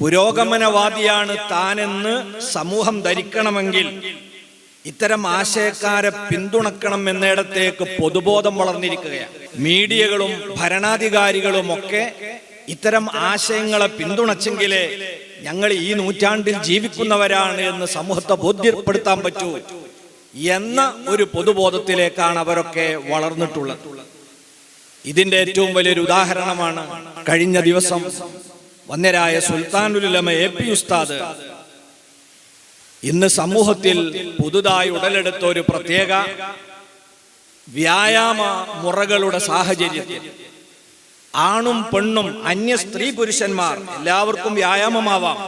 പുരോഗമനവാദിയാണ് താനെന്ന് സമൂഹം ധരിക്കണമെങ്കിൽ ഇത്തരം ആശയക്കാരെ പിന്തുണക്കണം എന്നിടത്തേക്ക് പൊതുബോധം വളർന്നിരിക്കുകയാണ്. മീഡിയകളും ഭരണാധികാരികളും ഒക്കെ ഇത്തരം ആശയങ്ങളെ പിന്തുണച്ചെങ്കിലേ ഞങ്ങൾ ഈ നൂറ്റാണ്ടിൽ ജീവിക്കുന്നവരാണ് എന്ന് സമൂഹത്തെ ബോധ്യപ്പെടുത്താൻ പറ്റൂ എന്ന ഒരു പൊതുബോധത്തിലേക്കാണ് അവരൊക്കെ വളർന്നിട്ടുള്ളത്. ഇതിന്റെ ഏറ്റവും വലിയൊരു ഉദാഹരണമാണ് കഴിഞ്ഞ ദിവസം വന്യരായ സുൽത്താനുലമ എ പി ഉസ്താദ്. ഇന്ന് സമൂഹത്തിൽ പുതുതായി ഉടലെടുത്ത ഒരു പ്രത്യേക വ്യായാമ മുറകളുടെ സാഹചര്യത്തിൽ ആണും പെണ്ണും അന്യ സ്ത്രീ പുരുഷന്മാർ എല്ലാവർക്കും വ്യായാമമാവാം.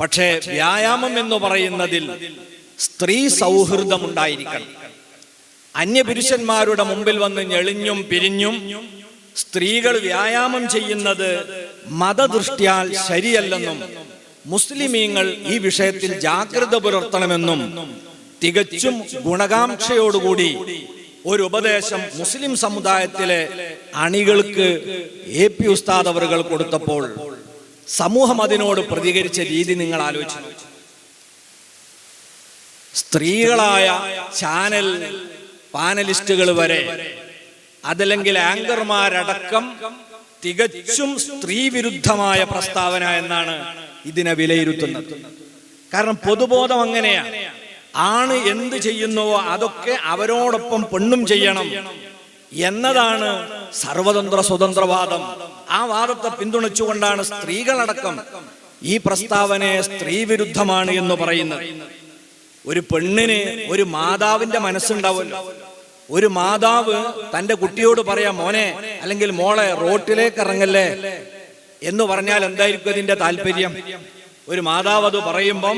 പക്ഷേ വ്യായാമം എന്ന് പറയുന്നതിൽ സ്ത്രീ സൗഹൃദം ഉണ്ടായിരിക്കണം അന്യ പുരുഷന്മാരുടെ മുമ്പിൽ വന്ന് ഞെളിഞ്ഞും പിരിഞ്ഞും സ്ത്രീകൾ വ്യായാമം ചെയ്യുന്നത് മതദൃഷ്ട്യാൽ ശരിയല്ലെന്നും മുസ്ലിമീങ്ങൾ ഈ വിഷയത്തിൽ ജാഗ്രത പുലർത്തണമെന്നും തികച്ചും ഗുണകാംക്ഷയോടുകൂടി ഒരു ഉപദേശം മുസ്ലിം സമുദായത്തിലെ അണികൾക്ക് എ പി ഉസ്താദ് അവറുകൾ കൊടുത്തപ്പോൾ സമൂഹം അതിനോട് പ്രതികരിച്ച രീതി നിങ്ങൾ ആലോചിച്ചു. സ്ത്രീകളായ ചാനൽ പാനലിസ്റ്റുകൾ വരെ അതല്ലെങ്കിൽ ആങ്കർമാരടക്കം തികച്ചും സ്ത്രീ വിരുദ്ധമായ പ്രസ്താവന എന്നാണ് ഇതിനെ വിലയിരുത്തുന്നത്. കാരണം പൊതുബോധം അങ്ങനെയാ. ആണ് എന്ത് ചെയ്യുന്നുവോ അതൊക്കെ അവരോടൊപ്പം പെണ്ണും ചെയ്യണം എന്നതാണ് സർവതന്ത്ര സ്വതന്ത്രവാദം. ആ വാദത്തെ പിന്തുണച്ചുകൊണ്ടാണ് സ്ത്രീകളടക്കം ഈ പ്രസ്താവനയെ സ്ത്രീ വിരുദ്ധമാണ് എന്ന് പറയുന്നത്. ഒരു പെണ്ണിന് ഒരു മാതാവിന്റെ മനസ്സുണ്ടാവുമല്ലോ. ഒരു മാതാവ് തന്റെ കുട്ടിയോട് പറയാം മോനെ അല്ലെങ്കിൽ മോളെ റോട്ടിലേക്ക് ഇറങ്ങല്ലേ? എന്ന് പറഞ്ഞാൽ എന്തായിരിക്കും അതിന്റെ താല്പര്യം? ഒരു മാതാവ് അത് പറയുമ്പം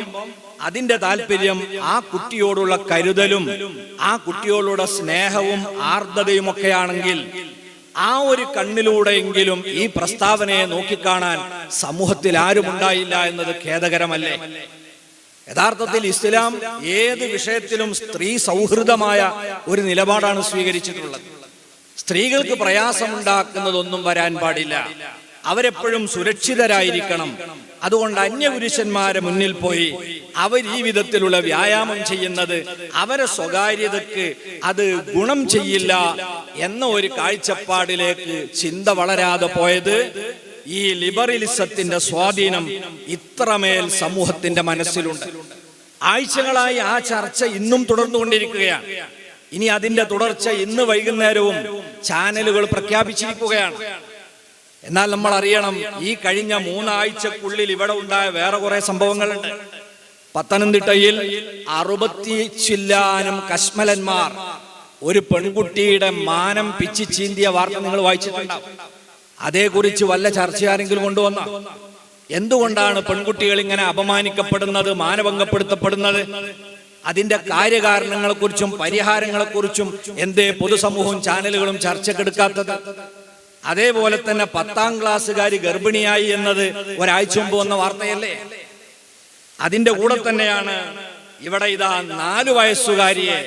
അതിന്റെ താല്പര്യം ആ കുട്ടിയോടുള്ള കരുതലും ആ കുട്ടിയോടുള്ള സ്നേഹവും ആർദ്രതയും ഒക്കെയാണെങ്കിൽ ആ ഒരു കണ്ണിലൂടെയെങ്കിലും ഈ പ്രസ്താവനയെ നോക്കിക്കാണാൻ സമൂഹത്തിൽ ആരും ഉണ്ടായില്ല എന്നത് ഖേദകരമല്ലേ? യഥാർത്ഥത്തിൽ ഇസ്ലാം ഏത് വിഷയത്തിലും സ്ത്രീ സൗഹൃദമായ ഒരു നിലപാടാണ് സ്വീകരിച്ചിട്ടുള്ളത്. സ്ത്രീകൾക്ക് പ്രയാസമുണ്ടാക്കുന്നതൊന്നും വരാൻ പാടില്ല. അവരെപ്പോഴും സുരക്ഷിതരായിരിക്കണം. അതുകൊണ്ട് അന്യപുരുഷന്മാരെ മുന്നിൽ പോയി അവർ ഈ വിധത്തിലുള്ള വ്യായാമം ചെയ്യുന്നത് അവരെ സ്വകാര്യതക്ക് അത് ഗുണം ചെയ്യില്ല എന്ന ഒരു കാഴ്ചപ്പാടിലേക്ക് ചിന്ത വളരാതെ പോയത് ഈ ലിബറലിസത്തിന്റെ സ്വാധീനം ഇത്രമേൽ സമൂഹത്തിന്റെ മനസ്സിലുണ്ട്. ആഴ്ചകളായി ആ ചർച്ച ഇന്നും തുടർന്നുകൊണ്ടിരിക്കുകയാണ്. ഇനി അതിന്റെ തുടർച്ച ഇന്ന് വൈകുന്നേരവും ചാനലുകൾ പ്രഖ്യാപിച്ചിരിക്കുകയാണ്. എന്നാൽ നമ്മൾ അറിയണം ഈ കഴിഞ്ഞ മൂന്നാഴ്ചക്കുള്ളിൽ ഇവിടെ ഉണ്ടായ വേറെ കുറെ സംഭവങ്ങളുണ്ട്. പത്തനംതിട്ടയിൽ അറുപത്തി ചില്ലാനും കശ്മലന്മാർ ഒരു പെൺകുട്ടിയുടെ മാനം പിച്ചി ചീന്തിയ വാർത്ത നിങ്ങൾ വായിച്ചിട്ടുണ്ടാവും. അതേക്കുറിച്ച് വല്ല ചർച്ച ആരെങ്കിലും കൊണ്ടുവന്ന? എന്തുകൊണ്ടാണ് പെൺകുട്ടികൾ ഇങ്ങനെ അപമാനിക്കപ്പെടുന്നത് മാനഭംഗപ്പെടുത്തപ്പെടുന്നത്? അതിന്റെ കാര്യകാരണങ്ങളെക്കുറിച്ചും പരിഹാരങ്ങളെക്കുറിച്ചും എന്തേ പൊതുസമൂഹവും ചാനലുകളും ചർച്ചക്കെടുക്കാത്തത്? അതേപോലെ തന്നെ പത്താം ക്ലാസ്സുകാരി ഗർഭിണിയായി എന്നത് ഒരാഴ്ച മുമ്പ് വന്ന വാർത്തയല്ലേ? അതിന്റെ കൂടെ തന്നെയാണ് ഇവിടെ ഇതാ നാലു വയസ്സുകാരിയെ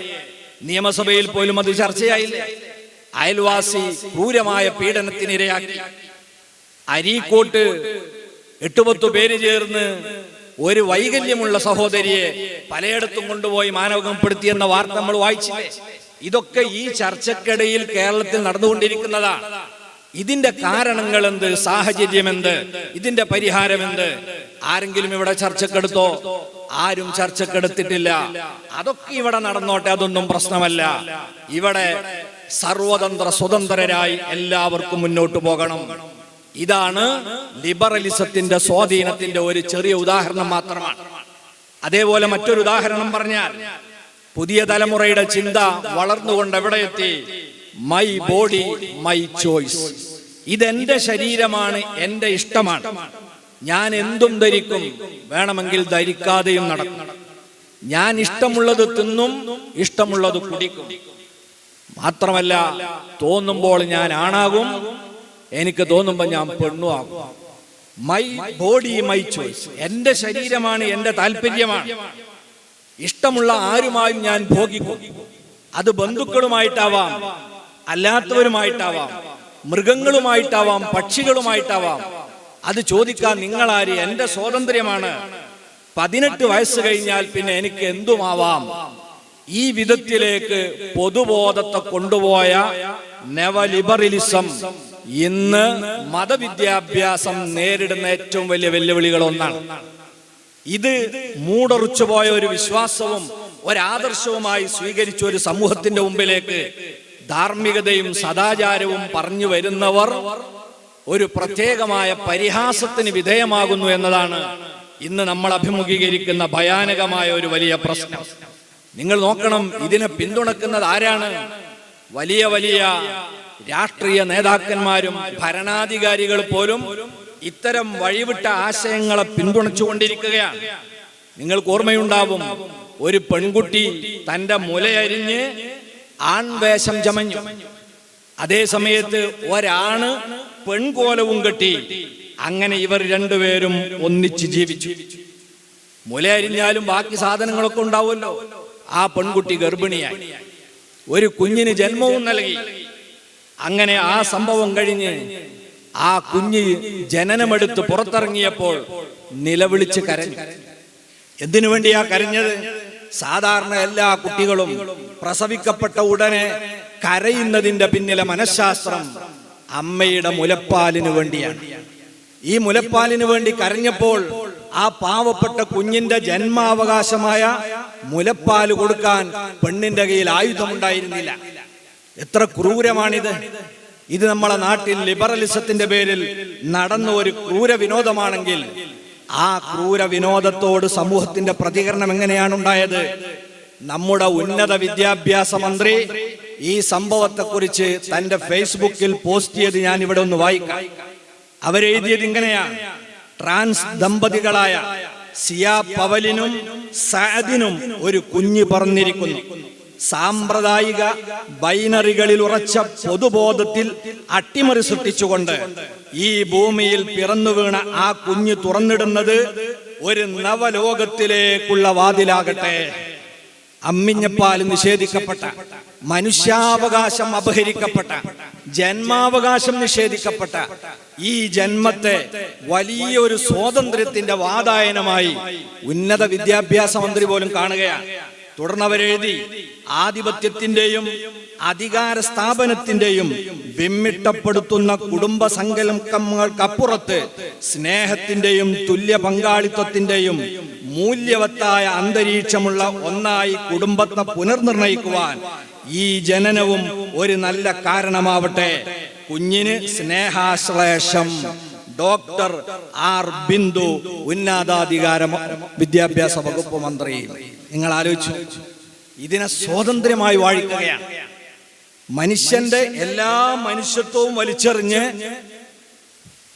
നിയമസഭയിൽ പോലും അത് ചർച്ചയായില്ലേ? അയൽവാസി ക്രൂരമായ പീഡനത്തിനിരയാക്കി അരീക്കോട്ട് എട്ടുപത്തു പേര് ചേർന്ന് ഒരു വൈകല്യമുള്ള സഹോദരിയെ പലയിടത്തും കൊണ്ടുപോയി മാനവകപ്പെടുത്തിയെന്ന വാർത്ത നമ്മൾ വായിച്ചില്ലേ? ഇതൊക്കെ ഈ ചർച്ചക്കിടയിൽ കേരളത്തിൽ നടന്നുകൊണ്ടിരിക്കുന്നതാണ് ഇതിന്റെ കാരണങ്ങൾ എന്ത് സാഹചര്യം എന്ത് ഇതിന്റെ പരിഹാരം എന്ത് ആരെങ്കിലും ഇവിടെ ചർച്ചക്കെടുത്തോ? ആരും ചർച്ചക്കെടുത്തിട്ടില്ല. അതൊക്കെ ഇവിടെ നടന്നോട്ടെ അതൊന്നും പ്രശ്നമല്ല. ഇവിടെ സർവതന്ത്ര സ്വതന്ത്രരായി എല്ലാവർക്കും മുന്നോട്ട് പോകണം. ഇതാണ് ലിബറലിസത്തിന്റെ സ്വാധീനത്തിന്റെ ഒരു ചെറിയ ഉദാഹരണം മാത്രമാണ്. അതേപോലെ മറ്റൊരു ഉദാഹരണം പറഞ്ഞാൽ പുതിയ തലമുറയുടെ ചിന്ത വളർന്നുകൊണ്ട് എവിടെ എത്തി? മൈ ബോഡി മൈ ചോയ്സ് ഇതെന്റെ ശരീരമാണ് എന്റെ ഇഷ്ടമാണ്. ഞാൻ എന്തും ധരിക്കും വേണമെങ്കിൽ ധരിക്കാതെയും നടക്കും. ഞാൻ ഇഷ്ടമുള്ളത് തിന്നും ഇഷ്ടമുള്ളത് കുടിക്കും. മാത്രമല്ല തോന്നുമ്പോൾ ഞാൻ ആണാകും എനിക്ക് തോന്നുമ്പോൾ ഞാൻ പെണ്ണുമാകും. മൈ ബോഡി മൈ ചോയ്സ് എന്റെ ശരീരമാണ് എന്റെ താല്പര്യമാണ്. ഇഷ്ടമുള്ള ആരുമായും ഞാൻ ഭോഗിക്കും. അത് ബന്ധുക്കളുമായിട്ടാവാം അല്ലാത്തവരുമായിട്ടാവാം മൃഗങ്ങളുമായിട്ടാവാം പക്ഷികളുമായിട്ടാവാം. അത് ചോദിക്കാൻ നിങ്ങളാര് എന്റെ സ്വാതന്ത്ര്യമാണ്. പതിനെട്ട് വയസ്സ് കഴിഞ്ഞാൽ പിന്നെ എനിക്ക് എന്തുമാവാം? ഈ വിധത്തിലേക്ക് പൊതുബോധത്തെ കൊണ്ടുപോയ നെവലിബറലിസം ഇന്ന് മതവിദ്യാഭ്യാസം നേരിടുന്ന ഏറ്റവും വലിയ വെല്ലുവിളികൾ ഒന്നാണ് ഇത് മൂടൊറിച്ചു പോയ ഒരു വിശ്വാസവും ഒരാദർശവുമായി സ്വീകരിച്ച ഒരു സമൂഹത്തിന്റെ മുമ്പിലേക്ക് ധാർമ്മികതയും സദാചാരവും പറഞ്ഞു വരുന്നവർ ഒരു പ്രത്യേകമായ പരിഹാസത്തിന് വിധേയമാകുന്നു എന്നതാണ് ഇന്ന് നമ്മൾ അഭിമുഖീകരിക്കുന്ന ഭയാനകമായ ഒരു വലിയ പ്രശ്നം. നിങ്ങൾ നോക്കണം ഇതിനെ പിന്തുണക്കുന്നത് ആരാണ്? വലിയ വലിയ രാഷ്ട്രീയ നേതാക്കന്മാരും ഭരണാധികാരികൾ പോലും ഇത്തരം വഴിവിട്ട ആശയങ്ങളെ പിന്തുണച്ചുകൊണ്ടിരിക്കുകയാണ്. നിങ്ങൾക്ക് ഓർമ്മയുണ്ടാവും ഒരു പെൺകുട്ടി തന്റെ മുലയരിഞ്ഞ് ആൺവേഷം ചമഞ്ഞു. അതേ സമയത്ത് ഒരാണ് പെൺകോലവും കെട്ടി അങ്ങനെ ഇവർ രണ്ടുപേരും ഒന്നിച്ച് ജീവിച്ചു. മുലയരിഞ്ഞാലും ബാക്കി സാധനങ്ങളൊക്കെ ഉണ്ടാവുമല്ലോ. ആ പെൺകുട്ടി ഗർഭിണിയായി. ഒരു കുഞ്ഞിന് ജന്മവും നൽകി. അങ്ങനെ ആ സംഭവം കഴിഞ്ഞ് ആ കുഞ്ഞ് ജനനമെടുത്ത് പുറത്തിറങ്ങിയപ്പോൾ നിലവിളിച്ച് കരഞ്ഞു. എന്തിനു വേണ്ടിയാ കരഞ്ഞത്? സാധാരണ എല്ലാ കുട്ടികളും പ്രസവിക്കപ്പെട്ട ഉടനെ കരയുന്നതിന്റെ പിന്നിലെ മനഃശാസ്ത്രം അമ്മയുടെ മുലപ്പാലിന് വേണ്ടിയാണ്. ഈ മുലപ്പാലിന് വേണ്ടി കരഞ്ഞപ്പോൾ ആ പാവപ്പെട്ട കുഞ്ഞിന്റെ ജന്മാവകാശമായ മുലപ്പാൽ കൊടുക്കാൻ പെണ്ണിന്റെ കയ്യിൽ ആയുധമുണ്ടായിരുന്നില്ല. എത്ര ക്രൂരമാണിത്. ഇത് നമ്മളെ നാട്ടിൽ ലിബറലിസത്തിന്റെ പേരിൽ നടന്ന ഒരു ക്രൂര വിനോദമാണെങ്കിൽ ആ ക്രൂര വിനോദത്തോട് സമൂഹത്തിന്റെ പ്രതികരണം എങ്ങനെയാണ് ഉണ്ടായത്? നമ്മുടെ ഉന്നത വിദ്യാഭ്യാസ മന്ത്രി ഈ സംഭവത്തെക്കുറിച്ച് തന്റെ ഫേസ്ബുക്കിൽ പോസ്റ്റ് ചെയ്ത് ഞാൻ ഇവിടെ ഒന്ന് വായിക്കാം. അവരെഴുതിയത് ഇങ്ങനെയാണ്. ട്രാൻസ് ദമ്പതികളായ സിയാ പവലിനും സാദിനും ഒരു കുഞ്ഞ് പറഞ്ഞിരിക്കുന്നു. സാമ്പ്രദായിക ബൈനറികളിൽ ഉറച്ച പൊതുബോധത്തിൽ അട്ടിമറി സൃഷ്ടിച്ചുകൊണ്ട് ഈ ഭൂമിയിൽ പിറന്നു വീണ ആ കുഞ്ഞ് തുറന്നിടുന്നത് ഒരു നവലോകത്തിലേക്കുള്ള വാതിലാകട്ടെ. അമ്മിഞ്ഞപ്പാൽ നിഷേധിക്കപ്പെട്ട മനുഷ്യാവകാശം അപഹരിക്കപ്പെട്ട ജന്മാവകാശം നിഷേധിക്കപ്പെട്ട ഈ ജന്മത്തെ വലിയൊരു സ്വാതന്ത്ര്യത്തിന്റെ വാതായനമായി ഉന്നത വിദ്യാഭ്യാസ മന്ത്രി പോലും കാണുകയാണ്. തുടർന്നവരെഴുതി ആധിപത്യത്തിന്റെയും അധികാര സ്ഥാപനത്തിന്റെയും വിമ്മിട്ടപ്പെടുത്തുന്ന കുടുംബ സങ്കല്പങ്ങൾക്കപ്പുറത്ത് സ്നേഹത്തിന്റെയും തുല്യ പങ്കാളിത്തത്തിന്റെയും മൂല്യവത്തായ അന്തരീക്ഷമുള്ള ഒന്നായി കുടുംബത്തെ പുനർനിർണയിക്കുവാൻ ഈ ജനനവും ഒരു നല്ല കാരണമാവട്ടെ. കുഞ്ഞിന് സ്നേഹാശ്ലേഷം. ഡോക്ടർ ആർ ബിന്ദു ഉന്നതാധികാര വിദ്യാഭ്യാസ വകുപ്പ് മന്ത്രി. നിങ്ങൾ ആലോചിച്ചു. ഇതിനെ സ്വാതന്ത്ര്യമായി വാഴിക്കുകയാണ്. മനുഷ്യന്റെ എല്ലാ മനുഷ്യത്വവും വലിച്ചെറിഞ്ഞ്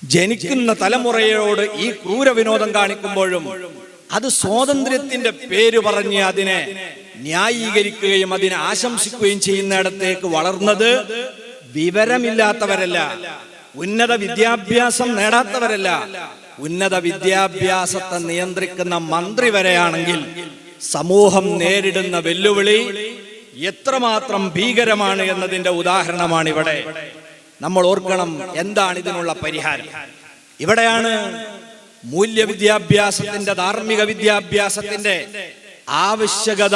ജനിക്കുന്ന തലമുറയോട് ഈ ക്രൂര വിനോദം കാണിക്കുമ്പോഴും അത് സ്വാതന്ത്ര്യത്തിന്റെ പേര് പറഞ്ഞ് അതിനെ ന്യായീകരിക്കുകയും അതിനെ ആശംസിക്കുകയും ചെയ്യുന്നിടത്തേക്ക് വളർന്നത് വിവരമില്ലാത്തവരല്ല. ഉന്നത വിദ്യാഭ്യാസം നേടാത്തവരല്ല. ഉന്നത വിദ്യാഭ്യാസത്തെ നിയന്ത്രിക്കുന്ന മന്ത്രി വരെയാണെങ്കിൽ സമൂഹം നേരിടുന്ന വെല്ലുവിളി എത്രമാത്രം ഭീകരമാണ് എന്നതിന്റെ ഉദാഹരണമാണ് ഇവിടെ നമ്മൾ ഓർക്കണം എന്താണ് ഇതിനുള്ള പരിഹാരം. ഇവിടെയാണ് മൂല്യവിദ്യാഭ്യാസത്തിന്റെ ധാർമ്മിക വിദ്യാഭ്യാസത്തിന്റെ ആവശ്യകത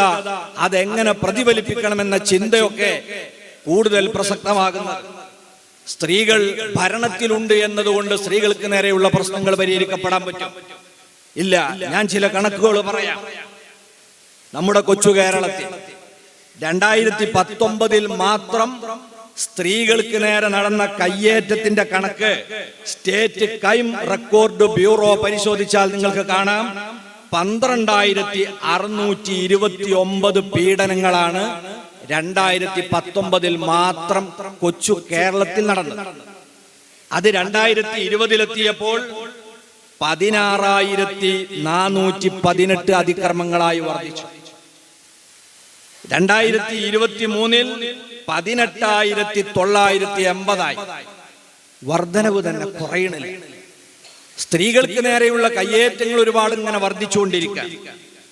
അതെങ്ങനെ പ്രതിഫലിപ്പിക്കണമെന്ന ചിന്തയൊക്കെ കൂടുതൽ പ്രസക്തമാകുന്നത്. സ്ത്രീകൾ ഭരണത്തിലുണ്ട് എന്നതുകൊണ്ട് സ്ത്രീകൾക്ക് നേരെയുള്ള പ്രശ്നങ്ങൾ പരിഹരിക്കപ്പെടാൻ പറ്റും. ഇല്ല ഞാൻ ചില കണക്കുകൾ പറയാം. നമ്മുടെ കൊച്ചു കേരളത്തിൽ രണ്ടായിരത്തി പത്തൊമ്പതിൽ മാത്രം സ്ത്രീകൾക്ക് നേരെ നടന്ന കയ്യേറ്റത്തിന്റെ കണക്ക് സ്റ്റേറ്റ് ക്രൈം റെക്കോർഡ് ബ്യൂറോ പരിശോധിച്ചാൽ നിങ്ങൾക്ക് കാണാം. പന്ത്രണ്ടായിരത്തി അറുന്നൂറ്റി ഇരുപത്തി ഒമ്പത് പീഡനങ്ങളാണ് രണ്ടായിരത്തി പത്തൊമ്പതിൽ മാത്രം കൊച്ചു കേരളത്തിൽ നടന്നത്. അത് രണ്ടായിരത്തി ഇരുപതിലെത്തിയപ്പോൾ പതിനാറായിരത്തി നാനൂറ്റി പതിനെട്ട് അതിക്രമങ്ങളായി വർദ്ധിച്ചു. രണ്ടായിരത്തി ഇരുപത്തി മൂന്നിൽ പതിനെട്ടായിരത്തി തൊള്ളായിരത്തി എൺപതായി വർധനവ് തന്നെ കുറയണില്ല. സ്ത്രീകൾക്ക് നേരെയുള്ള കയ്യേറ്റങ്ങൾ ഒരുപാട് ഇങ്ങനെ വർദ്ധിച്ചുകൊണ്ടിരിക്കുക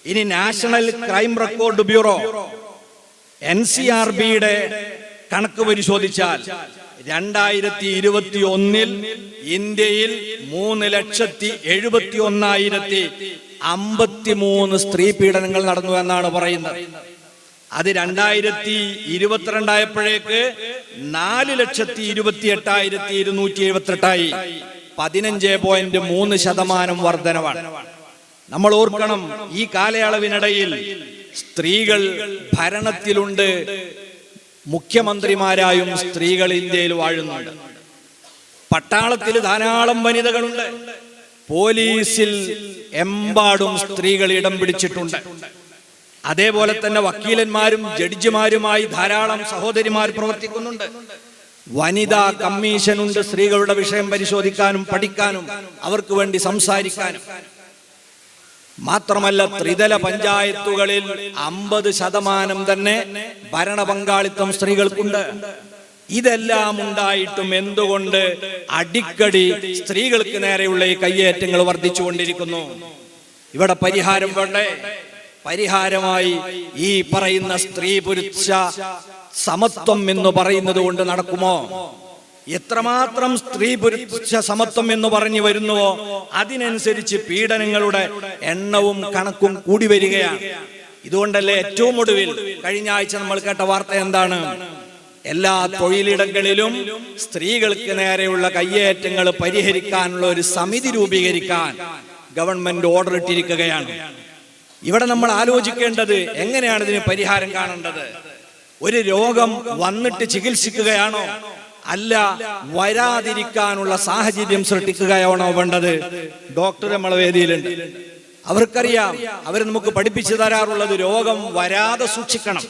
ഇനി national crime record bureau N C R ബിയുടെ കണക്ക് പരിശോധിച്ചാൽ രണ്ടായിരത്തി ഇരുപത്തി ഒന്നിൽ ഇന്ത്യയിൽ മൂന്ന് ലക്ഷത്തി എഴുപത്തി ഒന്നായിരത്തി അമ്പത്തി മൂന്ന് സ്ത്രീ പീഡനങ്ങൾ നടന്നു എന്നാണ് പറയുന്നത്. അത് രണ്ടായിരത്തി ഇരുപത്തിരണ്ടായപ്പോഴേക്ക് നാല് ലക്ഷത്തി ഇരുപത്തി എട്ടായിരത്തി ഇരുന്നൂറ്റി എഴുപത്തെട്ടായി പതിനഞ്ച് പോയിന്റ് മൂന്ന് ശതമാനം വർധനവാണ്. നമ്മൾ ഓർക്കണം ഈ കാലയളവിനിടയിൽ സ്ത്രീകൾ ഭരണത്തിലുണ്ട്. മുഖ്യമന്ത്രിമാരായും സ്ത്രീകൾ ഇന്ത്യയിൽ വാഴുന്നുണ്ട്. പട്ടാളത്തിൽ ധാരാളം വനിതകളുണ്ട്. പോലീസിൽ എമ്പാടും സ്ത്രീകൾ ഇടം പിടിച്ചിട്ടുണ്ട്. അതേപോലെ തന്നെ വക്കീലന്മാരും ജഡ്ജിമാരുമായി ധാരാളം സഹോദരിമാർ പ്രവർത്തിക്കുന്നുണ്ട്. വനിതാ കമ്മീഷനുണ്ട് സ്ത്രീകളുടെ വിഷയം പരിശോധിക്കാനും പഠിക്കാനും അവർക്ക് വേണ്ടി സംസാരിക്കാനും. മാത്രമല്ല ത്രിതല പഞ്ചായത്തുകളിൽ അമ്പത് ശതമാനം തന്നെ ഭരണ പങ്കാളിത്തം സ്ത്രീകൾക്കുണ്ട്. ഇതെല്ലാം ഉണ്ടായിട്ടും എന്തുകൊണ്ട് അടിക്കടി സ്ത്രീകൾക്ക് നേരെയുള്ള ഈ കയ്യേറ്റങ്ങൾ വർദ്ധിച്ചുകൊണ്ടിരിക്കുന്നു? ഇവിടെ പരിഹാരം വേണ്ടേ? പരിഹാരമായി ഈ പറയുന്ന സ്ത്രീ പുരുഷ സമത്വം എന്ന് പറയുന്നത് കൊണ്ട് നടക്കുമോ? എത്രമാത്രം സ്ത്രീ പുരുഷ സമത്വം എന്ന് പറഞ്ഞു വരുന്നുവോ അതിനനുസരിച്ച് പീഡനങ്ങളുടെ എണ്ണവും കണക്കും കൂടി വരികയാണ്. ഇതുകൊണ്ടല്ലേ ഏറ്റവും ഒടുവിൽ കഴിഞ്ഞ ആഴ്ച നമ്മൾ കേട്ട വാർത്ത എന്താണ്? എല്ലാ തൊഴിലിടങ്ങളിലും സ്ത്രീകൾക്ക് നേരെയുള്ള കയ്യേറ്റങ്ങൾ പരിഹരിക്കാനുള്ള ഒരു സമിതി രൂപീകരിക്കാൻ ഗവൺമെന്റ് ഓർഡർ ഇട്ടിരിക്കുകയാണ്. ഇവിടെ നമ്മൾ ആലോചിക്കേണ്ടത് എങ്ങനെയാണ് ഇതിന് പരിഹാരം കാണേണ്ടത്? ഒരു രോഗം വന്നിട്ട് ചികിത്സിക്കുകയാണോ? അല്ല വരാതിരിക്കാനുള്ള സാഹചര്യം സൃഷ്ടിക്കുകയാണോ വേണ്ടത്? ഡോക്ടർ നമ്മളെ വേദിയിലുണ്ട്. അവർക്കറിയാം അവർ നമുക്ക് പഠിപ്പിച്ചു തരാറുള്ളത് രോഗം വരാതെ സൂക്ഷിക്കണം.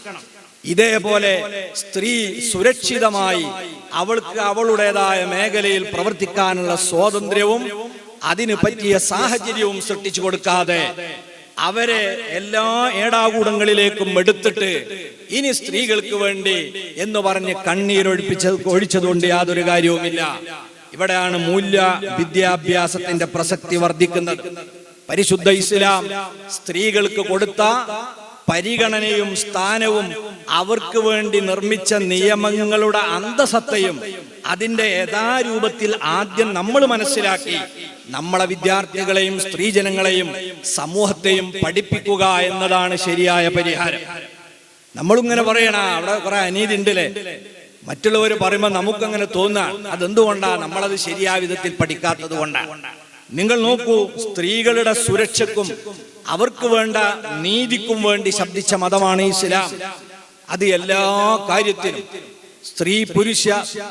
ഇതേപോലെ സ്ത്രീ സുരക്ഷിതമായി അവൾക്ക് അവളുടേതായ മേഖലയിൽ പ്രവർത്തിക്കാനുള്ള സ്വാതന്ത്ര്യവും അതിന് പറ്റിയ സാഹചര്യവും സൃഷ്ടിച്ചു കൊടുക്കാതെ അവരെ എല്ലാ ഏടാകൂടങ്ങളിലേക്കും എടുത്തിട്ട് ഇനി സ്ത്രീകൾക്ക് വേണ്ടി എന്ന് പറഞ്ഞ് കണ്ണീരൊഴിപ്പിച്ച ഒഴിച്ചതുകൊണ്ട് യാതൊരു കാര്യവുമില്ല. ഇവിടെയാണ് മൂല്യ വിദ്യാഭ്യാസത്തിന്റെ പ്രസക്തി വർദ്ധിക്കുന്നത്. പരിശുദ്ധ ഇസ്ലാം സ്ത്രീകൾക്ക് കൊടുത്ത പരിഗണനയും സ്ഥാനവും അവർക്ക് വേണ്ടി നിർമ്മിച്ച നിയമങ്ങളുടെ അന്തസത്തയും അതിന്റെ യഥാരൂപത്തിൽ ആദ്യം നമ്മൾ മനസ്സിലാക്കി നമ്മളെ വിദ്യാർത്ഥികളെയും സ്ത്രീജനങ്ങളെയും സമൂഹത്തെയും പഠിപ്പിക്കുക എന്നതാണ് ശരിയായ പരിഹാരം. നമ്മളിങ്ങനെ പറയണ അവിടെ കുറെ അനീതി ഉണ്ടല്ലേ മറ്റുള്ളവർ പറയുമ്പോൾ നമുക്കങ്ങനെ തോന്നാണ് അതെന്തുകൊണ്ടാ നമ്മളത് ശരിയായ വിധത്തിൽ പഠിക്കാത്തത് കൊണ്ടാണ് നിങ്ങൾ നോക്കൂ സ്ത്രീകളുടെ സുരക്ഷക്കും അവർക്ക് വേണ്ട നീതിക്കും വേണ്ടി ശബ്ദിച്ച മതമാണ് ഇസ്ലാം. അത് എല്ലാ കാര്യത്തിലും സ്ത്രീ പുരുഷ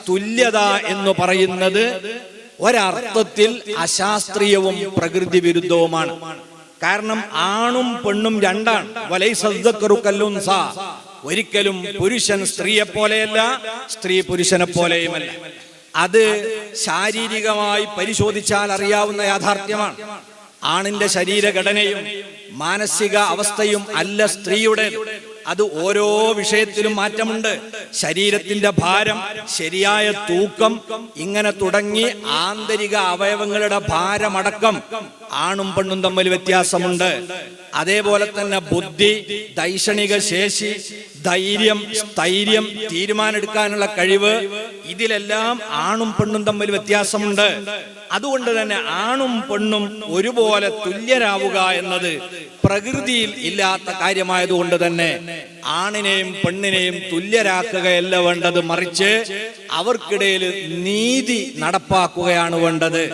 തുല്യത എന്ന് പറയുന്നത് ഒരർത്ഥത്തിൽ അശാസ്ത്രീയവും പ്രകൃതി വിരുദ്ധവുമാണ് കാരണം ആണും പെണ്ണും രണ്ടാണ്. വലൈസക്കറുക്കല്ലുൻസ ഒരിക്കലും പുരുഷൻ സ്ത്രീയെ പോലെയല്ല സ്ത്രീ പുരുഷനെ പോലെയുമല്ല. അത് ശാരീരികമായി പരിശോധിച്ചാൽ അറിയാവുന്ന യാഥാർത്ഥ്യമാണ്. ആണിന്റെ ശരീരഘടനയും മാനസിക അവസ്ഥയും അല്ല സ്ത്രീയുടെ അത് ഓരോ വിഷയത്തിലും മാറ്റമുണ്ട്. ശരീരത്തിന്റെ ഭാരം ശരിയായ തൂക്കം ഇങ്ങനെ തുടങ്ങി ആന്തരിക അവയവങ്ങളുടെ ഭാരമടക്കം ആണും പെണ്ണും തമ്മിൽ വ്യത്യാസമുണ്ട്. അതേപോലെ തന്നെ ബുദ്ധി ദൈക്ഷണിക ശേഷി ധൈര്യം സ്ഥൈര്യം തീരുമാനമെടുക്കാനുള്ള കഴിവ് ഇതിലെല്ലാം ആണും പെണ്ണും തമ്മിൽ വ്യത്യാസമുണ്ട്. അതുകൊണ്ട് തന്നെ ആണും പെണ്ണും ഒരുപോലെ തുല്യരാവുക എന്നത് പ്രകൃതിയിൽ ഇല്ലാത്ത കാര്യമായതുകൊണ്ട് തന്നെ ആണിനെയും പെണ്ണിനെയും തുല്യരാക്കുകയല്ല വേണ്ടത് മറിച്ച് അവർക്കിടയിൽ നീതി നടപ്പാക്കുകയാണ് വേണ്ടത്.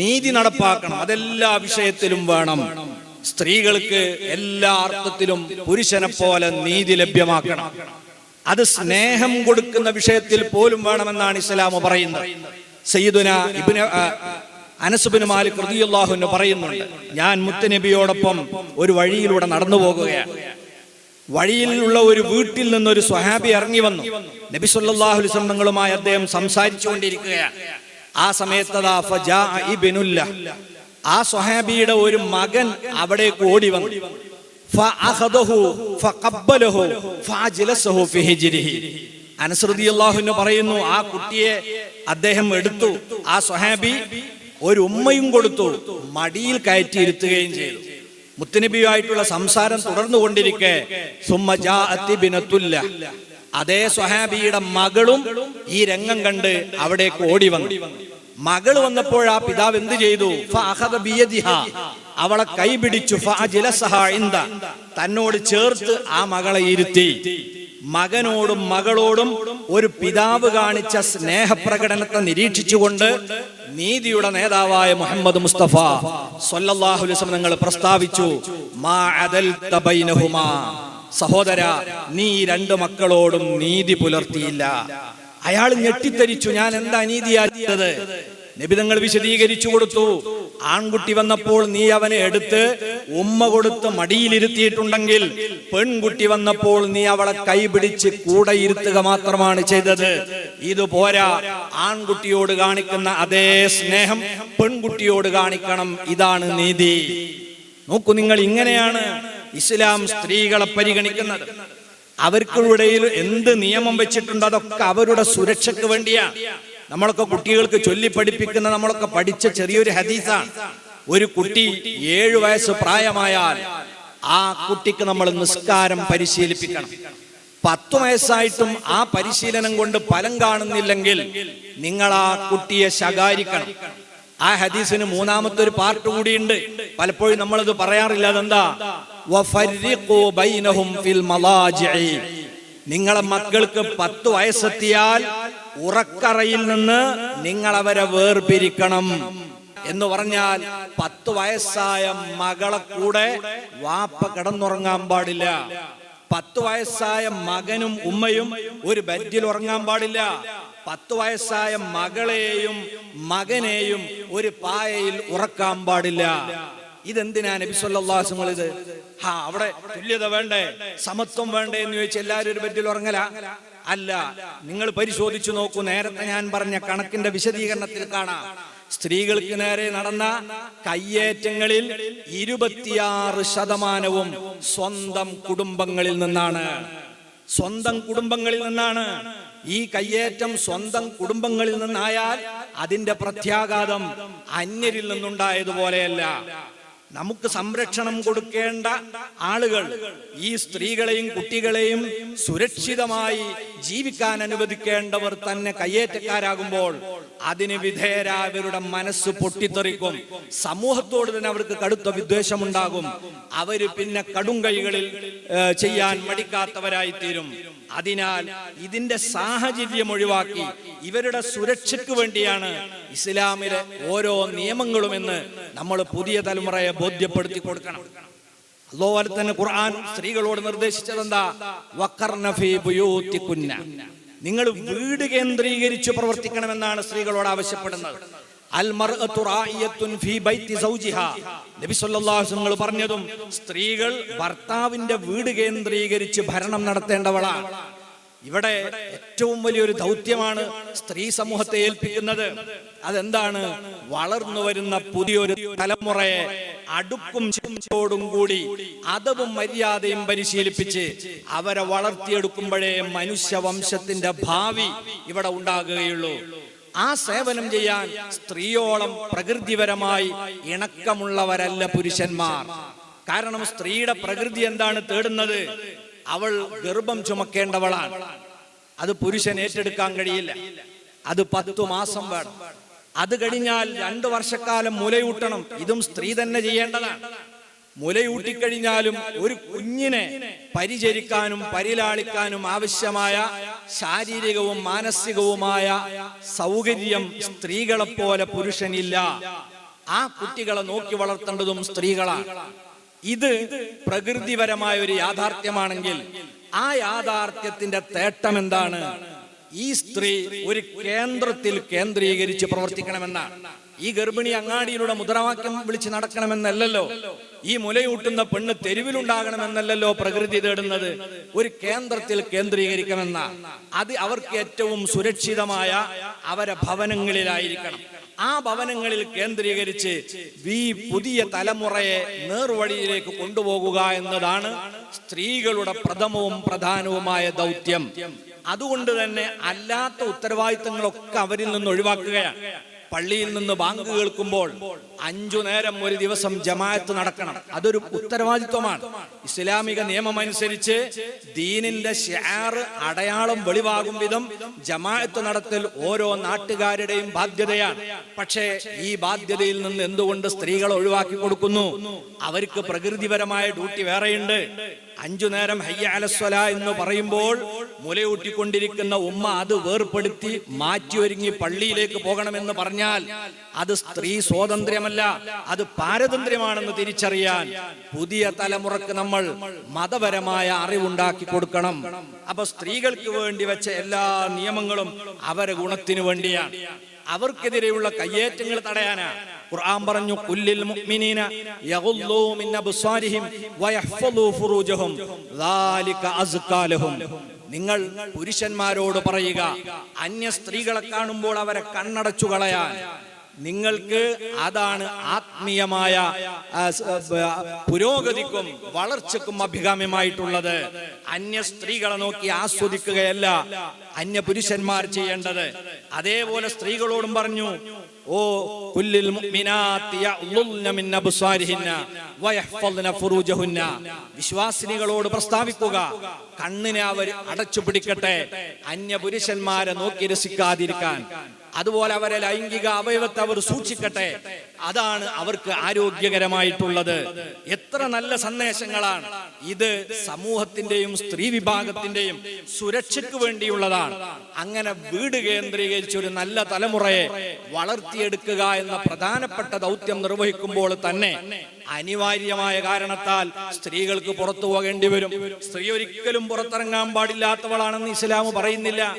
നീതി നടപ്പാക്കണം അതെല്ലാ വിഷയത്തിലും വേണം. സ്ത്രീകൾക്ക് എല്ലാ അർത്ഥത്തിലും പുരുഷനെ പോലെ നീതി ലഭ്യമാക്കണം. അത് സ്നേഹം കൊടുക്കുന്ന വിഷയത്തിൽ പോലും വേണമെന്നാണ് ഇസ്ലാം പറയുന്നത്. സയ്യിദുന ഇബിന് അനസുബിന് മാലിക് റളിയല്ലാഹുവിന് പറയുന്നുണ്ട് ഞാൻ മുത്തനബിയോടൊപ്പം ഒരു വഴിയിലൂടെ നടന്നു പോകുകയാണ്. വഴിയിലുള്ള ഒരു വീട്ടിൽ നിന്നൊരു സ്വഹാബി ഇറങ്ങി വന്നു. നബി വസല്ലം തങ്ങളുമായി അദ്ദേഹം സംസാരിച്ചു കൊണ്ടിരിക്കുകയാണ് ആ സമയത്ത് ആ സ്വഹാബിയുടെ ഒരു മകൻ അവിടെ ഓടി വന്നു. ഫഅഖദഹു ഫഖബ്ബലഹു ഫഅജ്ലസഹു ഫി ഹിജ്രിഹി. അനസ് റളിയല്ലാഹു പറയുന്നു ആ കുട്ടിയെ അദ്ദേഹം എടുത്തു. ആ സ്വഹാബി ഒരു ഉമ്മയും കൊടുത്തു. മടിയിൽ കയറ്റി ഇരുത്തുകയും ചെയ്തു. മുത്തനബിയുമായിട്ടുള്ള സംസാരം തുടർന്നു കൊണ്ടിരിക്കെ. അതേ സ്വഹാബിയുടെ മകളും ഈ രംഗം കണ്ട് അവിടേക്ക് ഓടി വന്നു. മകൾ വന്നപ്പോൾ ആ പിതാവ് എന്ത് ചെയ്തു. അവളെ കൈപിടിച്ചു. തന്നോട് ചേർത്ത് ആ മകളെ ഇരുത്തി. മകനോടും മകളോടും ഒരു പിതാവ് കാണിച്ച സ്നേഹപ്രകടനത്തെ നിരീക്ഷിച്ചുകൊണ്ട് നീതിയുടെ നേതാവായ മുഹമ്മദ് മുസ്തഫ നിങ്ങൾ പ്രസ്താവിച്ചു മാ അദൽ സഹോദര നീ രണ്ട് മക്കളോടും നീതി പുലർത്തിയില്ല. അയാൾ ഞെട്ടിത്തരിച്ചു ഞാൻ എന്താ അനീതിയാക്കിയത്? നിബിതങ്ങൾ വിശദീകരിച്ചു കൊടുത്തു. ആൺകുട്ടി വന്നപ്പോൾ നീ അവനെ എടുത്ത് ഉമ്മ കൊടുത്ത് മടിയിലിരുത്തിയിട്ടുണ്ടെങ്കിൽ പെൺകുട്ടി വന്നപ്പോൾ നീ അവളെ കൈപിടിച്ച് കൂടെ ഇരുത്തുക മാത്രമാണ് ചെയ്തത്. ഇത് പോരാ. ആൺകുട്ടിയോട് കാണിക്കുന്ന അതേ സ്നേഹം പെൺകുട്ടിയോട് കാണിക്കണം. ഇതാണ് നീതി. നോക്കൂ നിങ്ങൾ ഇങ്ങനെയാണ് ഇസ്ലാം സ്ത്രീകളെ പരിഗണിക്കുന്നത്. അവർക്കിടയിൽ എന്ത് നിയമം വെച്ചിട്ടുണ്ട് അതൊക്കെ അവരുടെ സുരക്ഷയ്ക്ക് വേണ്ടിയാ. നമ്മളൊക്കെ കുട്ടികൾക്ക് ചൊല്ലി പഠിപ്പിക്കുന്ന നമ്മളൊക്കെ പഠിച്ച ചെറിയൊരു ഹദീസാണ്. ഒരു കുട്ടി ഏഴു വയസ്സ് പ്രായമായാൽ ആ കുട്ടിക്ക് നമ്മൾ നിസ്കാരം പരിശീലിപ്പിക്കണം. പത്ത് വയസ്സായിട്ടും ആ പരിശീലനം കൊണ്ട് ഫലം കാണുന്നില്ലെങ്കിൽ നിങ്ങൾ ആ കുട്ടിയെ ശകാരിക്കണം. ആ ഹദീസിന് മൂന്നാമത്തെ ഒരു പാർട്ട് കൂടിയുണ്ട്. പലപ്പോഴും നമ്മളത് പറയാറില്ല. അതെന്താ. നിങ്ങളെ മക്കൾക്ക് പത്ത് വയസ്സെത്തിയാൽ ഉറക്കറയിൽ നിന്ന് നിങ്ങൾ അവരെ വേർപിരിക്കണം എന്ന് പറഞ്ഞാൽ പത്ത് വയസ്സായ മകളെ കൂടെ വാപ്പ കിടന്നുറങ്ങാൻ പാടില്ല. പത്ത് വയസ്സായ മകനും ഉമ്മയും ഒരു ബെഡിൽ ഉറങ്ങാൻ പാടില്ല. പത്ത് വയസ്സായ മകളെയും മകനെയും ഒരു പായയിൽ ഉറക്കാൻ പാടില്ല. ഇതെന്തിനാ നബി സല്ലാസുങ്ങൾ ഇത് ഹാ അവിടെ തുല്യത വേണ്ടേ? സമത്വം വേണ്ടേ എന്ന് ചോദിച്ചാൽ എല്ലാവരും ഒരു ബെഡിൽ ഉറങ്ങല? അല്ല നിങ്ങൾ പരിശോധിച്ചു നോക്കൂ. നേരത്തെ ഞാൻ പറഞ്ഞ കണക്കിന്റെ വിശദീകരണത്തിൽ കാണാം. സ്ത്രീകൾക്ക് നേരെ നടന്ന കയ്യേറ്റങ്ങളിൽ ഇരുപത്തിയാറ് ശതമാനവും സ്വന്തം കുടുംബങ്ങളിൽ നിന്നാണ്. സ്വന്തം കുടുംബങ്ങളിൽ നിന്നാണ്. ഈ കയ്യേറ്റം സ്വന്തം കുടുംബങ്ങളിൽ നിന്നായാൽ അതിന്റെ പ്രത്യാഘാതം അന്യരിൽ നിന്നുണ്ടായതുപോലെയല്ല. നമുക്ക് സംരക്ഷണം കൊടുക്കേണ്ട ആളുകൾ ഈ സ്ത്രീകളെയും കുട്ടികളെയും സുരക്ഷിതമായി ജീവിക്കാൻ അനുവദിക്കേണ്ടവർ തന്നെ കയ്യേറ്റക്കാരാകുമ്പോൾ അതിന് വിധേയരായവരുടെ മനസ്സ് പൊട്ടിത്തെറിക്കും. സമൂഹത്തോട് തന്നെ അവർക്ക് കടുത്ത വിദ്വേഷമുണ്ടാകും. അവർ പിന്നെ കടും കൈകളിൽ ചെയ്യാൻ മടിക്കാത്തവരായി തീരും അതിനാൽ ഇതിന്റെ സാഹചര്യം ഒഴിവാക്കി ഇവരുടെ സുരക്ഷയ്ക്ക് വേണ്ടിയാണ് ഇസ്ലാമിലെ ഓരോ നിയമങ്ങളും എന്ന് നമ്മൾ പുതിയ തലമുറയെ ബോധ്യപ്പെടുത്തി കൊടുക്കണം. അതുപോലെ തന്നെ ഖുർആൻ സ്ത്രീകളോട് നിർദ്ദേശിച്ചത് എന്താ. നിങ്ങൾ വീട് കേന്ദ്രീകരിച്ച് പ്രവർത്തിക്കണമെന്നാണ് സ്ത്രീകളോട് ആവശ്യപ്പെടുന്നത്. വസല്ലം പറഞ്ഞതും സ്ത്രീകൾ ഭർത്താവിന്റെ വീട് കേന്ദ്രീകരിച്ച് ഭരണം നടത്തേണ്ടവളാണ്. ഇവിടെ ഏറ്റവും വലിയൊരു ദൗത്യമാണ് സ്ത്രീ സമൂഹത്തെ ഏൽപ്പിക്കുന്നത്. അതെന്താണ്? വളർന്നു വരുന്ന പുതിയൊരു തലമുറയെ അടുക്കും ചിന്തയോടും കൂടി അതവും മര്യാദയും പരിശീലിപ്പിച്ച് അവരെ വളർത്തിയെടുക്കുമ്പോഴേ മനുഷ്യവംശത്തിന്റെ ഭാവി ഇവിടെ ഉണ്ടാകുകയുള്ളൂ. ആ സേവനം ചെയ്യാൻ സ്ത്രീയോളം പ്രകൃതിപരമായി ഇണക്കമുള്ളവരല്ല പുരുഷന്മാർ. കാരണം സ്ത്രീയുടെ പ്രകൃതി എന്താണ് തേടുന്നത്? അവൾ ഗർഭം ചുമക്കേണ്ടവളാണ്. അത് പുരുഷൻ ഏറ്റെടുക്കാൻ കഴിയില്ല. അത് പത്തു മാസം വേണം. അത് കഴിഞ്ഞാൽ രണ്ടു വർഷക്കാലം മുലയൂട്ടണം. ഇതും സ്ത്രീ തന്നെ ചെയ്യേണ്ടതാണ്. മുലയൂട്ടിക്കഴിഞ്ഞാലും ഒരു കുഞ്ഞിനെ പരിചരിക്കാനും പരിലാളിക്കാനും ആവശ്യമായ ശാരീരികവും മാനസികവുമായ സൗകര്യം സ്ത്രീകളെപ്പോലെ പുരുഷനില്ല. ആ കുട്ടികളെ നോക്കി വളർത്തേണ്ടതും സ്ത്രീകളാണ്. ഇത് പ്രകൃതിപരമായ ഒരു യാഥാർത്ഥ്യമാണെങ്കിൽ ആ യാഥാർത്ഥ്യത്തിന്റെ തേട്ടം എന്താണ്? ഈ സ്ത്രീ ഒരു കേന്ദ്രത്തിൽ കേന്ദ്രീകരിച്ച് പ്രവർത്തിക്കണമെന്നാണ്. ഈ ഗർഭിണി അങ്ങാടിയിലൂടെ മുദ്രാവാക്യം വിളിച്ച് നടക്കണമെന്നല്ലല്ലോ. ഈ മുലയൂട്ടുന്ന പെണ്ണ് തെരുവിലുണ്ടാകണമെന്നല്ലല്ലോ പ്രകൃതി തേടുന്നത്. ഒരു കേന്ദ്രത്തിൽ കേന്ദ്രീകരിക്കണമെന്ന അത് അവർക്ക് ഏറ്റവും സുരക്ഷിതമായ അവരെ ഭവനങ്ങളിലായിരിക്കണം. ആ ഭവനങ്ങളിൽ കേന്ദ്രീകരിച്ച് ഈ പുതിയ തലമുറയെ നേർവഴിയിലേക്ക് കൊണ്ടുപോകുക എന്നതാണ് സ്ത്രീകളുടെ പ്രഥമവും പ്രധാനവുമായ ദൗത്യം. അതുകൊണ്ട് തന്നെ അല്ലാത്ത ഉത്തരവാദിത്തങ്ങളൊക്കെ അവരിൽ നിന്ന് ഒഴിവാക്കുകയാണ്. പള്ളിയിൽ നിന്ന് ബാങ്ക് കേൾക്കുമ്പോൾ അഞ്ചു നേരം ഒരു ദിവസം ജമാഅത്ത് നടക്കണം. അതൊരു ഉത്തരവാദിത്വമാണ്. ഇസ്ലാമിക നിയമം അനുസരിച്ച് ദീനിന്റെ ഷെയർ അടയാളം വെളിവാകും വിധം ജമാഅത്ത് നടത്തൽ ഓരോ നാട്ടുകാരുടെയും ബാധ്യതയാണ്. പക്ഷേ ഈ ബാധ്യതയിൽ നിന്ന് എന്തുകൊണ്ട് സ്ത്രീകൾ ഒഴിവാക്കി കൊടുക്കുന്നു? അവർക്ക് പ്രകൃതിപരമായ ഡ്യൂട്ടി വേറെയുണ്ട്. അഞ്ചു നേരം ഹയ്യ അലസ്വല എന്ന് പറയുമ്പോൾ മുലയൂട്ടിക്കൊണ്ടിരിക്കുന്ന ഉമ്മ അത് വേർപ്പെടുത്തി മാറ്റി ഒരുങ്ങി പള്ളിയിലേക്ക് പോകണമെന്ന് പറഞ്ഞാൽ അത് സ്ത്രീ സ്വാതന്ത്ര്യമല്ല അത് പാരതന്ത്ര്യമാണെന്ന് തിരിച്ചറിയാൻ പുതിയ തലമുറയ്ക്ക് നമ്മൾ മതപരമായ അറിവുണ്ടാക്കി കൊടുക്കണം. അപ്പൊ സ്ത്രീകൾക്ക് വേണ്ടി വെച്ച എല്ലാ നിയമങ്ങളും അവരെ ഗുണത്തിനു വേണ്ടിയാണ്. അവർക്കെതിരെയുള്ള കയ്യേറ്റങ്ങൾ തടയാനാ. ഖുർആൻ പറഞ്ഞു കുല്ലിൽ മുഅ്മിനീന യഗുല്ലൂ മിൻ അബ്സാരിഹിം വയഹ്ഫളൂ ഫുറൂജഹും ദാലിക അസ്കാലഹും നിങ്ങൾ പുരുഷന്മാരോട് പറയുക അന്യ സ്ത്രീകളെ കാണുമ്പോൾ അവരെ കണ്ണടച്ചു കളയാൻ. നിങ്ങൾക്ക് അതാണ് ആത്മീയമായ പുരോഗതിക്കും വളർച്ചക്കും അഭികാമ്യമായിട്ടുള്ളത്. അന്യ സ്ത്രീകളെ നോക്കി ആസ്വദിക്കുകയല്ല അന്യ പുരുഷന്മാർ ചെയ്യേണ്ടത്. അതേപോലെ സ്ത്രീകളോടും പറഞ്ഞു ഓ കുല്ലിൽ മുഅ്മിനാത്തി യഗ്ളുൽന മിൻ അബ്സാരിഹിന്ന വയഹ്ഫൾന ഫുറൂജഹുന്ന. വിശ്വാസിനികളോട് പ്രസ്താവിക്കുക കണ്ണിനെ അവർ അടച്ചു പിടിക്കട്ടെ അന്യ പുരുഷന്മാരെ നോക്കി രസിക്കാതിരിക്കാൻ. അതുപോലെ അവരെ ലൈംഗിക അവയവത്തെ അവർ സൂക്ഷിക്കട്ടെ. അതാണ് അവർക്ക് ആരോഗ്യകരമായിട്ടുള്ളത്. എത്ര നല്ല സന്ദേശങ്ങളാണ്. ഇത് സമൂഹത്തിന്റെയും സ്ത്രീ വിഭാഗത്തിന്റെയും സുരക്ഷയ്ക്ക് വേണ്ടിയുള്ളതാണ്. അങ്ങനെ വീട് കേന്ദ്രീകരിച്ച് ഒരു നല്ല തലമുറയെ വളർത്തിയെടുക്കുക എന്ന പ്രധാനപ്പെട്ട ദൗത്യം നിർവഹിക്കുമ്പോൾ തന്നെ അനിവാര്യമായ കാരണത്താൽ സ്ത്രീകൾക്ക് പുറത്തു പോകേണ്ടി വരും. സ്ത്രീ ഒരിക്കലും പുറത്തിറങ്ങാൻ പാടില്ലാത്തവളാണെന്ന് ഇസ്ലാം പറയുന്നില്ല.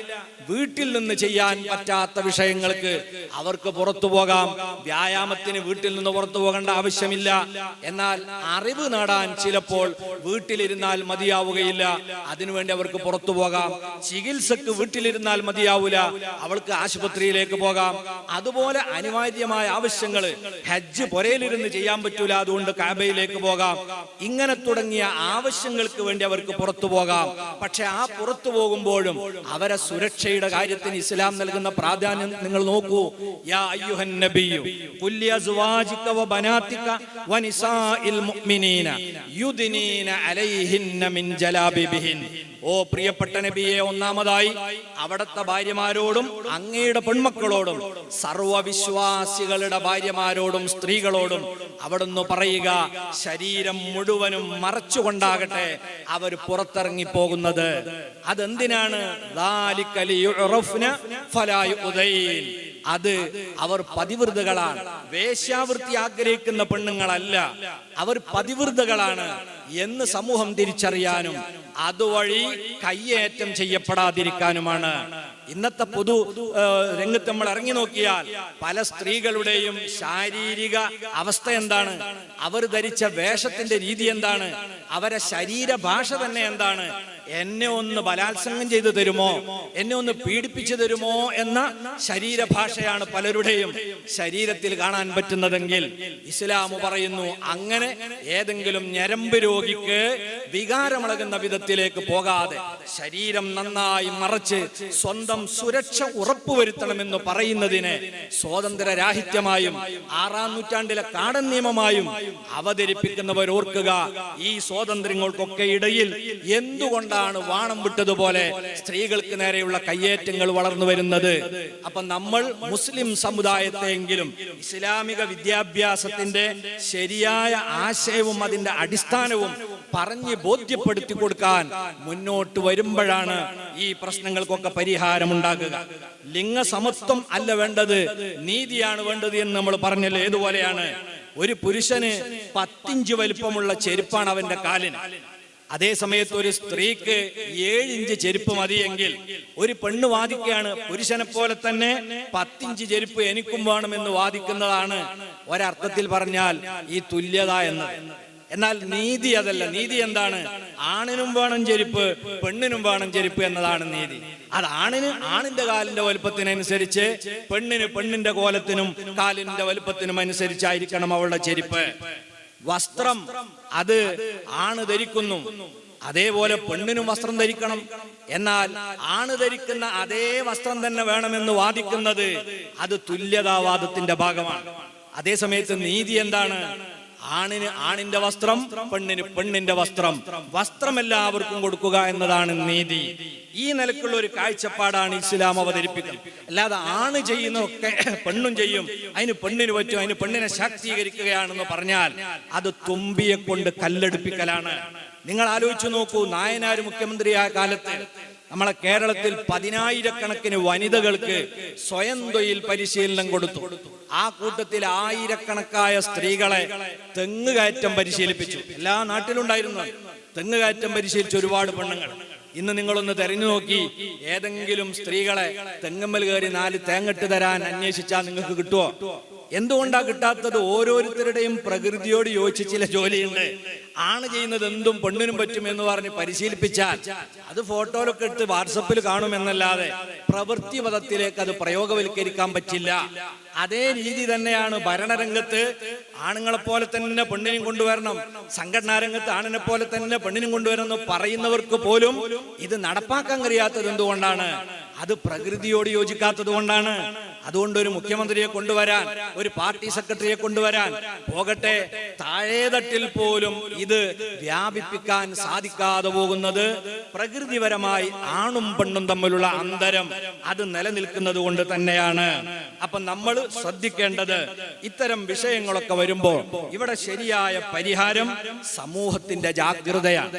വീട്ടിൽ നിന്ന് ചെയ്യാൻ പറ്റാത്ത വിഷയങ്ങൾക്ക് അവർക്ക് പുറത്തു പോകാം. വ്യായാമത്തിന് വീട്ടിൽ നിന്ന് പുറത്തു പോകേണ്ട ആവശ്യമില്ല. എന്നാൽ അറിവ് നേടാൻ ചിലപ്പോൾ വീട്ടിലിരുന്നാൽ മതിയാവുകയില്ല. അതിനുവേണ്ടി അവർക്ക് പുറത്തു പോകാം. ചികിത്സക്ക് വീട്ടിലിരുന്നാൽ മതിയാവൂല. അവൾക്ക് ആശുപത്രിയിലേക്ക് പോകാം. അതുപോലെ അനിവാര്യമായ ആവശ്യങ്ങൾ ഹജ്ജ് പുരയിലിരുന്ന് ചെയ്യാൻ പറ്റൂല. അതുകൊണ്ട് കാബയിലേക്ക് പോകാം. ഇങ്ങനെ തുടങ്ങിയ ആവശ്യങ്ങൾക്ക് വേണ്ടി അവർക്ക് പുറത്തു പോകാം. പക്ഷെ ആ പുറത്തു പോകുമ്പോഴും അവരെ സുരക്ഷയുടെ കാര്യത്തിന് ഇസ്ലാം നൽകുന്ന പ്രാധാന്യം നിങ്ങൾ നോക്കൂ. യാ മുഅ്മിനീന അലൈഹിന്ന മിൻ ഓ പ്രിയപ്പെട്ട നബിയെ ഒന്നാമതായി അവിടുത്തെ ഭാര്യമാരോടും അങ്ങയുടെ പെൺമക്കളോടും സർവവിശ്വാസികളുടെ ഭാര്യമാരോടും സ്ത്രീകളോടും അവിടുന്ന് പറയുക ശരീരം മുഴുവനും മറച്ചുകൊണ്ടാകട്ടെ അവർ പുറത്തിറങ്ങി പോകുന്നത് അതെന്തിനാണ് അത് അവർ പതിവൃതകളാണ്. വേശ്യാവൃത്തി ആഗ്രഹിക്കുന്ന പെണ്ണുങ്ങളല്ല. അവർ പതിവൃതകളാണ് എന്ന് സമൂഹം തിരിച്ചറിയാനും അതുവഴി കയ്യേറ്റം ചെയ്യപ്പെടാതിരിക്കാനുമാണ്. ഇന്നത്തെ പൊതു രംഗത്ത് നമ്മൾ ഇറങ്ങി നോക്കിയാൽ പല സ്ത്രീകളുടെയും ശാരീരിക അവസ്ഥ എന്താണ്? അവർ ധരിച്ച വേഷത്തിന്റെ രീതി എന്താണ്? അവരെ ശരീരഭാഷ തന്നെ എന്താണ്? എന്നെ ഒന്ന് ബലാത്സംഗം ചെയ്തു തരുമോ? എന്നെ ഒന്ന് പീഡിപ്പിച്ചു തരുമോ എന്ന ശരീരഭാഷയാണ് പലരുടെയും ശരീരത്തിൽ കാണാൻ പറ്റുന്നതെങ്കിൽ ഇസ്ലാം പറയുന്നു അങ്ങനെ ഏതെങ്കിലും ഞരമ്പ് രോഗിക്ക് വികാരമിളകുന്ന വിധത്തിലേക്ക് പോകാതെ ശരീരം നന്നായി മറച്ച് സ്വന്തം സുരക്ഷ ഉറപ്പുവരുത്തണമെന്ന് പറയുന്നതിനെ സ്വാതന്ത്ര്യരാഹിത്യമായും ആറാം നൂറ്റാണ്ടിലെ കാടൻ നിയമമായും അവതരിപ്പിക്കുന്നവർ ഓർക്കുക ഈ സ്വാതന്ത്ര്യങ്ങൾക്കൊക്കെ ഇടയിൽ എന്തുകൊണ്ടാണ് വാണം വിട്ടതുപോലെ സ്ത്രീകൾക്ക് നേരെയുള്ള കയ്യേറ്റങ്ങൾ വളർന്നു വരുന്നത്? അപ്പൊ നമ്മൾ മുസ്ലിം സമുദായത്തെങ്കിലും ഇസ്ലാമിക വിദ്യാഭ്യാസത്തിന്റെ ശരിയായ ആശയവും അതിന്റെ അടിസ്ഥാനവും പറഞ്ഞ് ബോധ്യപ്പെടുത്തി കൊടുക്കാൻ മുന്നോട്ട് വരുമ്പോഴാണ് ഈ പ്രശ്നങ്ങൾക്കൊക്കെ പരിഹാരമുണ്ടാകുക. ലിംഗസമത്വം അല്ല വേണ്ടത് നീതിയാണ് വേണ്ടത് എന്ന് നമ്മൾ പറഞ്ഞല്ലോ? ഏതുപോലെയാണ്? ഒരു പുരുഷന് പത്തിഞ്ച് വലിപ്പമുള്ള ചെരുപ്പാണ് അവന്റെ കാലിന്. അതേ സമയത്ത് ഒരു സ്ത്രീക്ക് ഏഴിഞ്ച് ചെരുപ്പ് മതിയെങ്കിൽ ഒരു പെണ്ണ് വാദിക്കുകയാണ് പുരുഷനെ പോലെ തന്നെ പത്തിഞ്ച് ചെരുപ്പ് എനിക്കും വേണമെന്ന് വാദിക്കുന്നതാണ്. ഒരർത്ഥത്തിൽ പറഞ്ഞാൽ ഈ തുല്യത എന്ന് എന്നാൽ നീതി അതല്ല. നീതി എന്താണ്? ആണിനും വേണം ചെരുപ്പ് പെണ്ണിനും വേണം ചെരുപ്പ് എന്നതാണ് നീതി. അത് ആണിന് ആണിന്റെ കാലിന്റെ വലുപ്പത്തിനനുസരിച്ച് പെണ്ണിന് പെണ്ണിന്റെ കോലത്തിനും കാലിന്റെ വലുപ്പത്തിനും അനുസരിച്ചായിരിക്കണം അവളുടെ ചെരുപ്പ്. വസ്ത്രം അത് ആണ് ധരിക്കുന്നു. അതേപോലെ പെണ്ണിനും വസ്ത്രം ധരിക്കണം. എന്നാൽ ആണ് ധരിക്കുന്ന അതേ വസ്ത്രം തന്നെ വേണമെന്ന് വാദിക്കുന്നത് അത് തുല്യതാവാദത്തിന്റെ ഭാഗമാണ്. അതേസമയത്ത് നീതി എന്താണ്? ആണിന് ആണിന്റെ വസ്ത്രം പെണ്ണിന് പെണ്ണിന്റെ വസ്ത്രം. വസ്ത്രം എല്ലാവർക്കും കൊടുക്കുക എന്നതാണ് നീതി. ഈ നിലക്കുള്ള ഒരു കാഴ്ചപ്പാടാണ് ഇസ്ലാം അവതരിപ്പിക്കുന്നത്. അല്ലാതെ ആണ് ചെയ്യുന്നതൊക്കെ പെണ്ണും ചെയ്യും. അതിന് പെണ്ണിന് പറ്റും. അതിന് പെണ്ണിനെ ശാക്തീകരിക്കുകയാണെന്ന് പറഞ്ഞാൽ അത് തുമ്പിയെ കൊണ്ട് കല്ലെടുപ്പിക്കലാണ്. നിങ്ങൾ ആലോചിച്ചു നോക്കൂ നായനാർ മുഖ്യമന്ത്രിയായ കാലത്ത് നമ്മളെ കേരളത്തിൽ പതിനായിരക്കണക്കിന് വനിതകൾക്ക് സ്വയം തൊഴിൽ പരിശീലനം കൊടുത്തു. ആ കൂട്ടത്തിൽ ആയിരക്കണക്കായ സ്ത്രീകളെ തെങ്ങ് കയറ്റം പരിശീലിപ്പിച്ചു. എല്ലാ നാട്ടിലുണ്ടായിരുന്നു അത്. തെങ്ങ് കയറ്റം പരിശീലിച്ച ഒരുപാട് പെണ്ണുങ്ങൾ. ഇന്ന് നിങ്ങളൊന്ന് തെരഞ്ഞു നോക്കി. ഏതെങ്കിലും സ്ത്രീകളെ തെങ്ങമ്മൽ കയറി നാല് തേങ്ങട്ട് തരാൻ അന്വേഷിച്ചാൽ നിങ്ങൾക്ക് കിട്ടുമോ എന്തുകൊണ്ടാ കിട്ടാത്തത് ഓരോരുത്തരുടെയും പ്രകൃതിയോട് യോജിച്ച് ചില ജോലിയുണ്ട്. ആണ് ചെയ്യുന്നത് എന്തും പെണ്ണിനും പറ്റും എന്ന് പറഞ്ഞ് പരിശീലിപ്പിച്ചാൽ അത് ഫോട്ടോയിലൊക്കെ എടുത്ത് വാട്സപ്പിൽ കാണുമെന്നല്ലാതെ പ്രവൃത്തി പദത്തിലേക്ക് അത് പ്രയോഗവൽക്കരിക്കാൻ പറ്റില്ല. അതേ രീതി തന്നെയാണ് ഭരണരംഗത്ത് ആണുങ്ങളെ പോലെ തന്നെ പെണ്ണിനും കൊണ്ടുവരണം സംഘടനാ രംഗത്ത് ആണിനെ പോലെ തന്നെ പെണ്ണിനും കൊണ്ടുവരണം എന്ന് പറയുന്നവർക്ക് പോലും ഇത് നടപ്പാക്കാൻ കഴിയാത്തത് എന്തുകൊണ്ടാണ്? അത് പ്രകൃതിയോട് യോജിക്കാത്തത് കൊണ്ടാണ്. അതുകൊണ്ട് ഒരു മുഖ്യമന്ത്രിയെ കൊണ്ടുവരാൻ ഒരു പാർട്ടി സെക്രട്ടറിയെ കൊണ്ടുവരാൻ പോകട്ടെ. താഴേതട്ടിൽ പോലും ഇത് വ്യാപിപ്പിക്കാൻ സാധിക്കാതെ പോകുന്നത് പ്രകൃതിപരമായി ആണും പെണ്ണും തമ്മിലുള്ള അന്തരം അത് നിലനിൽക്കുന്നത് കൊണ്ട് തന്നെയാണ്. അപ്പൊ നമ്മൾ ശ്രദ്ധിക്കേണ്ടത് ഇത്തരം വിഷയങ്ങളൊക്കെ വരുമ്പോൾ ഇവിടെ ശരിയായ പരിഹാരം സമൂഹത്തിന്റെ ജാഗ്രതയാണ്.